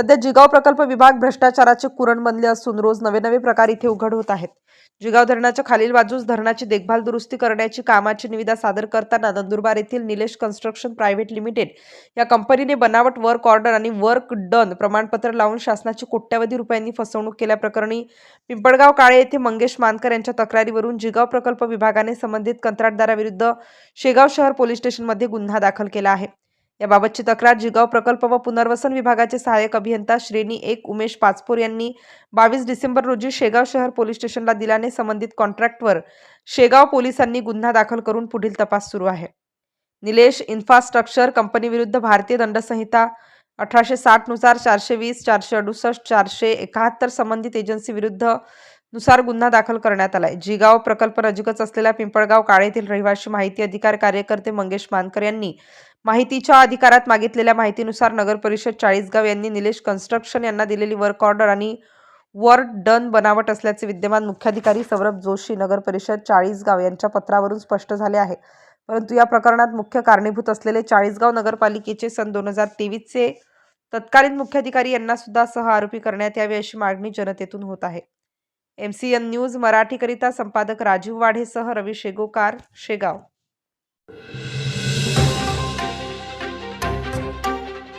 सध्या जिगाव प्रकल्प विभाग भ्रष्टाचाराचे कुरण बनले असून रोज नवे नवे प्रकार इथे उघड होत आहेत. जिगाव धरणाच्या खालील बाजूस धरणाची देखभाल दुरुस्ती करण्याची कामाची निविदा सादर करताना नंदुरबार येथील निलेश कन्स्ट्रक्शन प्रायव्हेट लिमिटेड या कंपनीने बनावट वर्क ऑर्डर आणि वर्क डन प्रमाणपत्र लावून शासनाची कोट्यवधी रुपयांनी फसवणूक केल्याप्रकरणी पिंपळगाव काळे येथे मंगेश मानकर यांच्या तक्रारीवरून जिगाव प्रकल्प विभागाने संबंधित कंत्राटदाराविरुद्ध शेगाव शहर पोलीस स्टेशनमध्ये गुन्हा दाखल केला आहे. याबाबतची तक्रार जिगाव प्रकल्प व पुनर्वसन विभागाचे सहाय्यक अभियंता श्रेणी एक उमेश पाचपोर यांनी बावीस डिसेंबर रोजी शेगाव शहर पोलीस स्टेशनला दिल्याने संबंधित कॉन्ट्रॅक्टवर शेगाव पोलिसांनी गुन्हा दाखल करून पुढील तपास सुरू आहे. निलेश इन्फ्रास्ट्रक्चर कंपनीविरुद्ध भारतीय दंडसंहिता अठराशे साठनुसार चारशे वीस चारशे अडुसष्ट चारशे एकाहत्तर संबंधित एजन्सी विरुद्ध नुसार गुन्हा दाखल करण्यात आलाय. जिगाव प्रकल्प नजीकच असलेल्या पिंपळगाव काळेतील येथील माहिती अधिकार कार्यकर्ते मंगेश मानकर यांनी माहितीच्या अधिकारात मागितलेल्या माहितीनुसार नगर परिषद चाळीसगाव यांनी निलेश कन्स्ट्रक्शन यांना दिलेली वर्क ऑर्डर आणि वर्क डन बनावट असल्याचे विद्यमान मुख्याधिकारी सौरभ जोशी नगर परिषद चाळीसगाव यांच्या पत्रावरून स्पष्ट झाले आहे. परंतु या प्रकरणात मुख्य कारणीभूत असलेले चाळीसगाव नगरपालिकेचे सन दोन हजार तेवीसचे तत्कालीन मुख्याधिकारी यांना सुद्धा सह आरोपी करण्यात यावे अशी मागणी जनतेतून होत आहे. एम सी एन न्यूज मराठीकरिता संपादक राजीव वाढेसह रवी शेगोकार शेगाव.